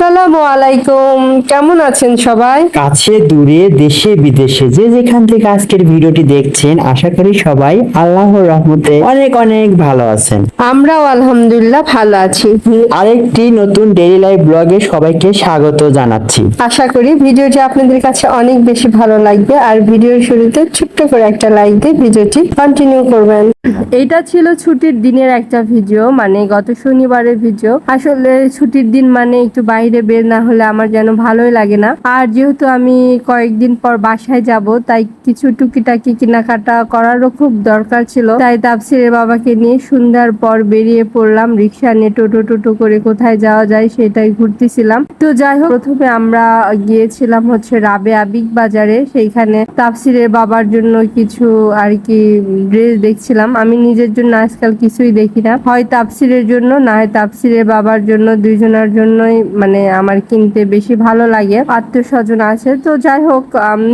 আসসালামু আলাইকুম। কেমন আছেন সবাই? কাছে দূরে দেশে বিদেশে যে যেখান থেকে আজকের ভিডিওটি দেখছেন আশা করি সবাই আল্লাহর রহমতে অনেক অনেক ভালো আছেন। আমরাও আলহামদুলিল্লাহ ভালো আছি। আরেকটি নতুন ডেইলি লাইফ ব্লগে সবাইকে স্বাগত জানাচ্ছি। আশা করি ভিডিওটি আপনাদের কাছে অনেক বেশি ভালো লাগবে আর ভিডিওর শুরুতে ছোট্ট করে একটা লাইক দিয়ে ভিডিওটি কন্টিনিউ করবেন। এইটা ছিল ছুটির দিনের একটা ভিডিও মানে গত শনিবারের ভিডিও। আসলে ছুটির দিন মানে একটু বাইরে বের না হলে আমার যেন ভালোই লাগে না। আর যেহেতু আমি কয়েকদিন পর বাসায় যাব, তাই কিছু টুকিটাকি কেনাকাটা করারও খুব দরকার ছিল। তাই তাপসিরের বাবাকে নিয়ে সন্ধ্যার পর বেরিয়ে পড়লাম রিক্সা নিয়ে টোটো টোটো করে কোথায় যাওয়া যায় সেটাই ঘুরতেছিলাম। তো যাই হোক, প্রথমে আমরা গিয়েছিলাম হচ্ছে রাবে আবিক বাজারে। সেইখানে তাপসিরের বাবার জন্য কিছু আর কি ড্রেস দেখছিলাম। আমি নিজের জন্য আজকাল কিছুই দেখি না। হয় তাপসিরের জন্য, না হয় তাপসিরের বাবার জন্য, দুইজনের জন্যই মানে আমার কিনতে বেশি ভালো লাগে আত্মীয় স্বজন আছে। তো যাই হোক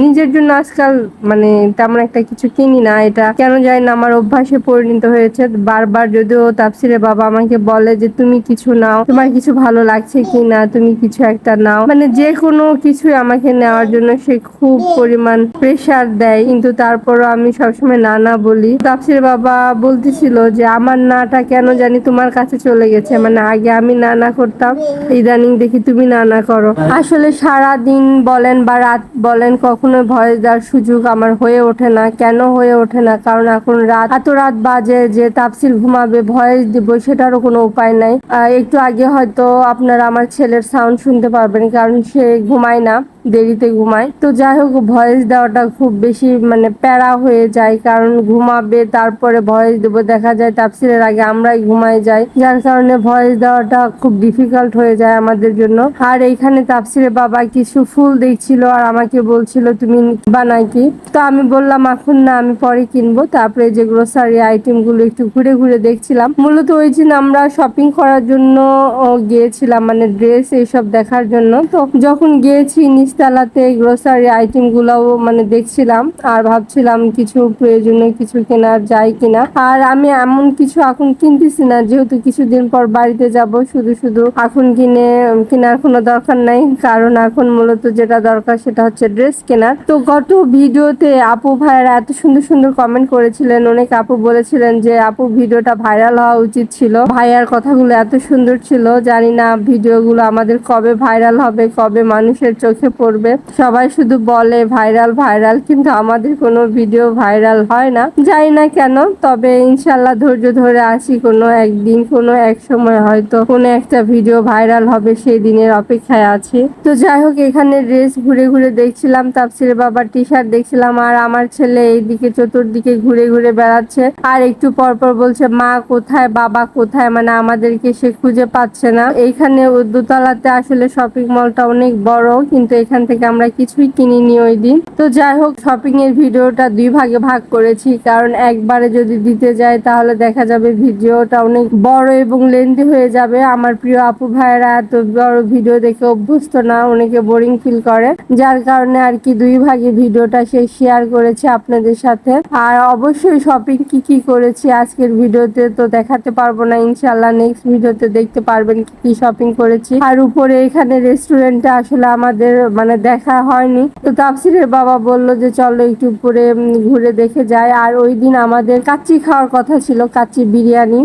নিজের জন্য আজকাল মানে তেমন একটা কিছু কিনি না। এটা কেন জানি না আমার অভ্যাসে পরিণত হয়েছে। বারবার যদিও তাপসিরের বাবা আমাকে বলে যে, তুমি কিছু নাও। তোমার কিছু ভালো লাগছে কি না তুমি কিছু একটা নাও। মানে যে কোনো কিছুই আমাকে নেওয়ার জন্য সে খুব পরিমাণ প্রেসার দেয়। কিন্তু তারপরও আমি সবসময় না না বলি। তাপসির বাবা বলতেছিল যে, আমার নাটা কেন জানি তোমার কাছে চলে গেছে। মানে আগে আমি না না করতাম। ইদানিং দেখি তুমি না না করো। আসলে সারা দিন বলেন বা রাত বলেন কখনো ভয়েস দেওয়ার সুযোগ আমার হয়ে ওঠে না। কেন হয়ে ওঠে না? কারণ এখন রাত, এত রাত বাজে যে তাপসিল ঘুমাবে ভয়েস দিব, সেটারও কোনো উপায় নাই। একটু আগে হয়তো আপনারা আমার ছেলের সাউন্ড শুনতে পারবেন, কারণ সে ঘুমায় না, দেরিতে ঘুমায়। তো যাই হোক ভয়েস দেওয়াটা খুব বেশি মানে প্যারা হয়ে যায়, কারণ ঘুমাবে, তারপরে ভয়েস দেবো। দেখা যায় তাপসিলের আগে আমরাই ঘুমাই যাই। যার কারণে ভয়েস দেওয়াটা খুব ডিফিকাল্ট হয়ে যায় আমাদের জন্য। আর এইখানে তাপসিরের বাবা কিছু ফুল দেখছিল আর আমাকে বলছিল, তুমি বানাই কি তো আমি বললাম, এখন না, আমি পরে কিনবো। তারপরে যে গ্রোসারি আইটেমগুলো একটু ঘুরে ঘুরে দেখছিলাম। মূলত ওই দিন আমরা শপিং করার জন্য গিয়েছিলাম মানে ড্রেস এইসব দেখার জন্য। তো যখন গিয়েছি নিচতলাতে গ্রোসারি আইটেম গুলাও মানে দেখছিলাম আর ভাবছিলাম কিছু প্রয়োজনীয় কিছু কেনার যায় কিনা। আর আমি এমন কিছু এখন কিনতেছি না, যেহেতু কিছুদিন পর বাড়িতে যাব, শুধু শুধু এখন কিনে কেনার কোনো দরকার নাই। কারণ এখন মূলত যেটা দরকার সেটা হচ্ছে ড্রেস কেনার। তো গত ভিডিওতে আপু ভাইয়েরা এত সুন্দর সুন্দর কমেন্ট করেছিলেন। অনেক আপু বলেছিলেন যে, আপু, ভিডিওটা ভাইরাল হওয়া উচিত ছিল। ভাইয়ার কথাগুলো এত সুন্দর ছিল। জানি না ভিডিওগুলো আমাদের কবে ভাইরাল হবে, কবে মানুষের চোখে পড়বে। সবাই শুধু বলে ভাইরাল ভাইরাল কিন্তু আমাদের কোনো ভিডিও ভাইরাল হয় না। জানি না কেন, তবে ইনশাল্লাহ ধৈর্য ধরে আসি। কোনো একদিন, কোনো এক সময় হয়তো কোনো একটা ভিডিও ভাইরাল হবে, সেই দিনের অপেক্ষায় আছি। তো যাই হোক, এখানে ড্রেস ঘুরে ঘুরে দেখছিলাম তাপসির বাবার টি শার্ট দেখছিলাম, আর আমার ছেলে এইদিকে চতুর্দিকে ঘুরে ঘুরে বেড়াচ্ছে। আর একটু পর পর বলছে, মা কোথায়? বাবা কোথায়? মানে আমাদেরকে সে খুঁজে পাচ্ছে না। এইখানে দোতলাতে আসলে শপিং মলটা অনেক বড়, কিন্তু এখান থেকে আমরা কিছুই কিনিনি ওই দিন। তো যাই হোক শপিং এর ভিডিওটা দুই ভাগে ভাগ করেছি, কারণ একবারে যদি দিতে যাই, তাহলে দেখা যাবে ভিডিওটা অনেক বড় এবং লেন্দি হয়ে যাবে। আমার প্রিয় আপু ভাইয়েরা, এত বড় ভিডিও দেখে অভ্যস্ত না, অনেকে বোরিং ফিল করে। যার কারণে আর কি দুই ভাগে ভিডিওটা সে শেয়ার করেছে আপনাদের সাথে। আর অবশ্যই শপিং কি কি করেছি আজকের ভিডিওতে তো দেখাতে পারব না ইনশাল্লাহ নেক্সট ভিডিওতে দেখতে পারবেন কি কি শপিং করেছি। আর উপরে এখানে রেস্টুরেন্টে আসলে আমাদের মানে দেখা হয়নি। তো তাফসিরের বাবা বলল যে চলো একটু উপরে ঘুরে দেখে যায় আর ওই দিন আমাদের কাচ্চি খাওয়ার কথা ছিল, কাচ্চি বিরিয়ানি।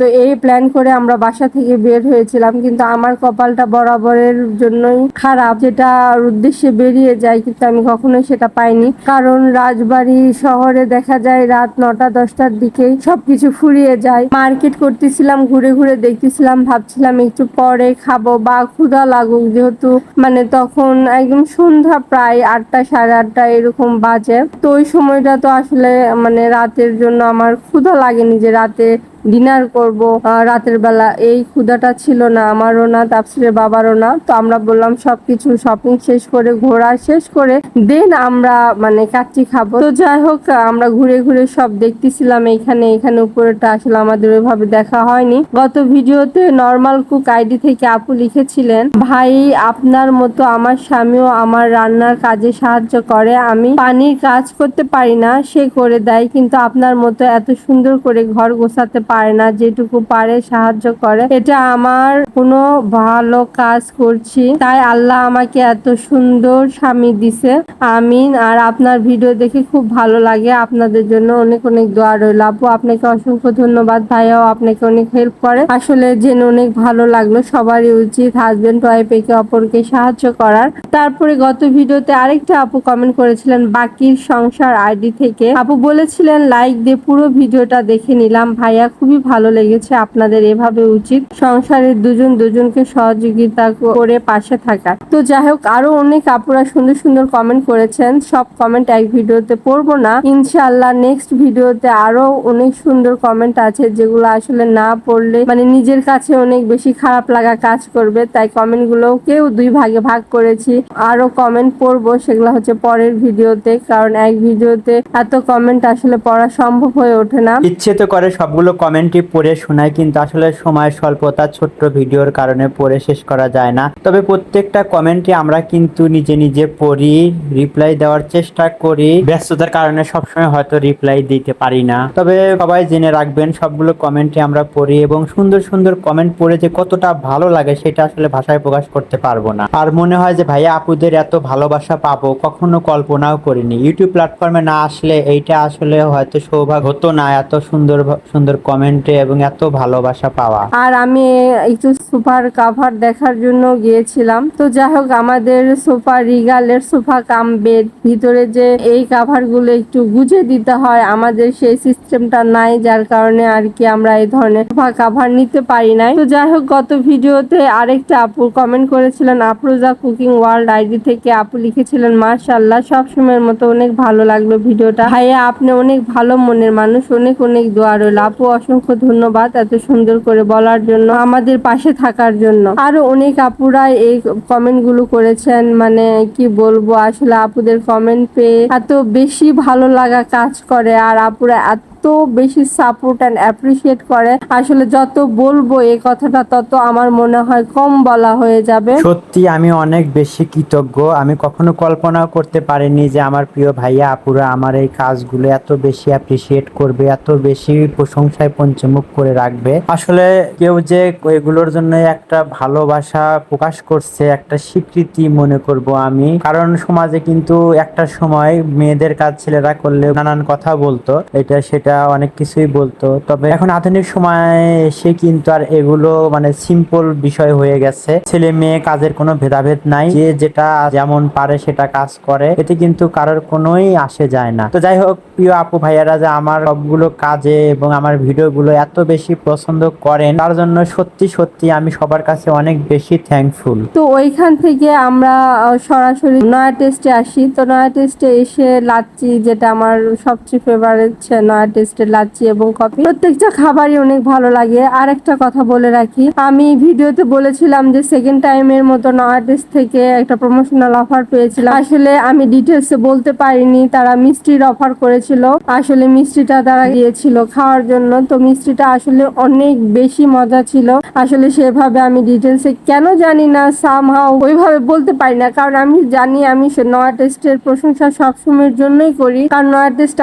তো এই প্ল্যান করে আমরা বাসা থেকে বের হয়েছিলাম। কিন্তু আমার কপালটা বরাবরের জন্যই খারাপ। যেটার উদ্দেশ্যে বেরিয়ে যায়, কিন্তু আমি কখনোই সেটা পাইনি। কারণ রাজবাড়ি শহরে দেখা যায় রাত নটা, দশটার দিকেই সবকিছু ফুরিয়ে যায়। মার্কেট করতেছিলাম, ঘুরে ঘুরে দেখতেছিলাম, ভাবছিলাম একটু পরে খাব বা ক্ষুধা লাগুক। যেহেতু মানে তখন একদম সন্ধ্যা প্রায় আটটা, সাড়ে আটটা এরকম বাজে। তো ওই সময়টা তো আসলে মানে রাতের জন্য আমার ক্ষুধা লাগেনি যে রাতে ডিনার করব রাতের বেলা। এই ক্ষুধাটা ছিল না, আমারও না, তাপসিরের বাবারও না। তো আমরা বললাম, সবকিছু শপিং শেষ করে, ঘোরা শেষ করে দেন আমরা মানে কাচ্চি খাব। তো যাই হোক, আমরা ঘুরে ঘুরে সব দেখতেছিলাম এইখানে এখানে উপরেটা আসলে আমাদের ওইভাবে দেখা হয়নি। গত ভিডিওতে নর্মাল কুক আইডি থেকে আপু লিখেছিলেন, ভাই, আপনার মতো আমার স্বামীও আমার রান্নার কাজে সাহায্য করে। আমি পানির কাজ করতে পারি না, সে করে দেয়, কিন্তু আপনার মতো এত সুন্দর করে ঘর গোছাতে পারে না, যেটুকু পারে সাহায্য করে। এটা আমার কোনো ভালো কাজ করছি। তাই আল্লাহ আমাকে এত সুন্দর স্বামী দিছে। আমিন। আর আপনার ভিডিও দেখে খুব ভালো লাগে। আপনাদের জন্য অনেক অনেক দোয়া রইল। আপু, আপনাকে অসংখ্য ধন্যবাদ। ভাইয়াও আপনাকে অনেক হেল্প করে। আসলে জেনে অনেক ভালো লাগল। সবারই উচিত হাজবেন্ড ওয়াইফ একে অপরকে সাহায্য করার। তারপরে গত ভিডিওতে আরেকটা আপু কমেন্ট করেছিলেন বাকির সংসার আইডি থেকে। আপু বলেছিলেন লাইক দিয়ে পুরো ভিডিওটা দেখে নিলাম। ভাইয়া খুবই ভালো লেগেছে আপনাদের এভাবে উচিত সংসারের দুজন দুজনকে সহযোগিতা করে পাশে থাকা। তো যাই হোক, আরও অনেক আপুরা সুন্দর সুন্দর কমেন্ট করেছেন। সব কমেন্ট এক ভিডিওতে পড়ব না। ইনশাল্লাহ নেক্সট ভিডিওতে আরও অনেক সুন্দর কমেন্ট আছে যেগুলো আসলে না পড়লে মানে নিজের কাছে অনেক বেশি খারাপ লাগা কাজ করবে। তাই কমেন্ট গুলোকেও দুই ভাগে ভাগ করেছি। আরও কমেন্ট পড়ব সেগুলো হচ্ছে পরের ভিডিওতে, কারণ এক ভিডিওতে এত কমেন্ট আসলে পড়া সম্ভব হয়ে ওঠে না। ইচ্ছে তো করে সবগুলো কমেন্টই পড়ে শোনায়, কিন্তু আসলে সময় স্বল্পতা ছোট্ট ভিডিওর কারণে পড়ে শেষ করা যায় না। তবে প্রত্যেকটা কমেন্টে আমরা কিন্তু নিজে নিজে পড়ি, রিপ্লাই দেওয়ার চেষ্টা করি। ব্যস্ততার কারণে সবসময় হয়তো রিপ্লাই দিতে পারি না। তবে সবাই জেনে রাখবেন, সবগুলো কমেন্টে আমরা পড়ি এবং সুন্দর সুন্দর কমেন্ট পড়ে যে কতটা ভালো লাগে সেটা আসলে ভাষায় প্রকাশ করতে পারব না। আর মনে হয় যে, ভাইয়া, আপুদের এত ভালোবাসা পাবো, কখনো কল্পনাও করিনি। ইউটিউব প্ল্যাটফর্মে না আসলে এইটা আসলে হয়তো সৌভাগ্য হতো না, এত সুন্দর সুন্দর কমেন্টে এবং এত ভালোবাসা পাওয়া। আর আমি একটু সোফার কাভার দেখার জন্য গিয়েছিলাম। তো যাই হোক, আমাদের সোফা রিগালের সোফা কাম বেড ভিতরে যে এই কাভারগুলো একটু গুজে দিতে হয়, আমাদের সেই সিস্টেমটা নাই, যার কারণে আর কি আমরা এই ধরনের সোফা কাভার নিতে পারি নাই। তো যাই হোক, গত ভিডিওতে আরেকটা আপু কমেন্ট করেছিলেন, আফরোজা কুকিং ওয়ার্ল্ড আইডি থেকে আপু লিখেছিলেন মার্শাল্লাহ সবসময়ের মতো অনেক ভালো লাগল ভিডিওটা। ভাইয়া, আপনি অনেক ভালো মনের মানুষ, অনেক অনেক দোয়া রইল। আপু, অসংখ্য ধন্যবাদ এত সুন্দর করে বলার জন্য, আমাদের পাশে থাকার জন্য। আরও অনেক আপুরা এই কমেন্টগুলো করেছেন মানে কি বলব, আসলে আপুদের কমেন্ট পেয়ে এত বেশি ভালো লাগা কাজ করে, আর আপুরা এত বেশি সাপোর্ট অ্যান্ড অ্যাপ্রিসিয়েট করে। আসলে যত বলব এই কথাটা, তত আমার মনে হয় কম বলা হয়ে যাবে। সত্যি আমি অনেক বেশি কৃতজ্ঞ। আমি কখনো কল্পনাও করতে পারিনি যে আমার প্রিয় ভাইয়া, আপুরা আমার এই কাজগুলো এত বেশি অ্যাপ্রিসিয়েট করবে, এত বেশি প্রশংসায় পঞ্চমুখ করে রাখবে। আসলে কেউ যে এগুলোর জন্য একটা ভালোবাসা প্রকাশ করছে, একটা স্বীকৃতি মনে করব আমি। কারণ সমাজে কিন্তু একটা সময় মেয়েদের কাজ ছেলেরা করলে নানান কথা বলতো। এটা সেটা অনেক কিছুই বলতো। তবে এখন আধুনিক সময়ে এসে কিন্তু আর এগুলো মানে সিম্পল বিষয় হয়ে গেছে। ছেলে মেয়ে কাজের কোনো ভেদাভেদ নাই। যে যেটা যেমন পারে সেটা কাজ করে। এতে কিন্তু কারোর কোনোই আসে যায় না। তো যাই হোক, প্রিয় আপু ভাইয়ারা, যে আমার সবগুলো কাজে এবং আমার ভিডিওগুলো এত বেশি পছন্দ করেন, তার জন্য সত্যি সত্যি আমি সবার কাছে অনেক বেশি থ্যাঙ্কফুল তো ওইখান থেকে আমরা সরাসরি নয়া টেস্টে আসি। তো নয়া টেস্টে এসে লাচ্ছি, যেটা আমার সবচেয়ে ফেভারিট নয়া টেস্টের লাচ্ছি এবং কফি। প্রত্যেকটা খাবারই অনেক ভালো লাগে। আর একটা কথা বলে রাখি, আমি ভিডিওতে বলেছিলাম যে সেকেন্ড টাইমের মতো নয়া থেকে একটা প্রমোশনাল অফার পেয়েছিলাম। আসলে আমি ডিটেলসে বলতে পারিনি, তারা মিষ্টির অফার করেছিল। আসলে মিষ্টিটা তারা গিয়েছিল খাওয়ার জন্য। তো মিষ্টিটা আসলে অনেক বেশি মজা ছিল। আসলে সেভাবে আমি ডিটেলসে কেন জানি না সামহাও ওইভাবে বলতে পারি না। কারণ আমি জানি আমি নয়া টেস্টের প্রশংসা সবসময়ের জন্যই করি। কারণ নয়া টেস্ট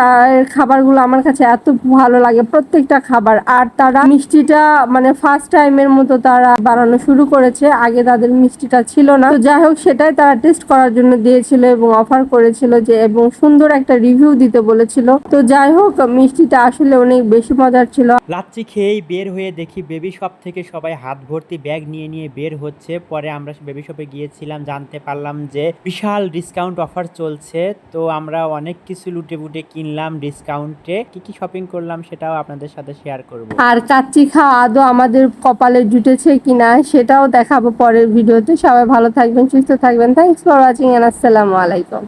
খাবারগুলো আমার কাছে এত ভালো লাগে প্রত্যেকটা খাবার। আর তারা মিষ্টিটা মানে ফার্স্ট টাইমের মতো তারা বানানো শুরু করেছে। আগে তাদের মিষ্টিটা ছিল না। তো যাই হোক, সেটাই তারা টেস্ট করার জন্য দিয়েছিল এবং অফার করেছিল যে, এবং সুন্দর একটা রিভিউ দিতে বলেছিল। তো যাই হোক, মিষ্টিটা আসলে অনেক বেশি মজার ছিল। লাচ্ছি খেয়েই বের হয়ে দেখি বেবি শপ থেকে সবাই হাত ভর্তি ব্যাগ নিয়ে নিয়ে বের হচ্ছে। পরে আমরা বেবি শপে গিয়েছিলাম, জানতে পারলাম যে বিশাল ডিসকাউন্ট অফার চলছে। তো আমরা অনেক কিছু লুটে বুটে কিনলাম ডিসকাউন্টে কি কি শপিং করলাম, সেটাও আপনাদের সাথে শেয়ার করব। আর কাচ্চি খাওয়া আদৌ আমাদের কপালে জুটেছে কিনা, সেটাও দেখাবো পরের ভিডিওতে। সবাই ভালো থাকবেন, সুস্থ থাকবেন। থ্যাংকস ফর ওয়াচিং এন্ড আসসালামু আলাইকুম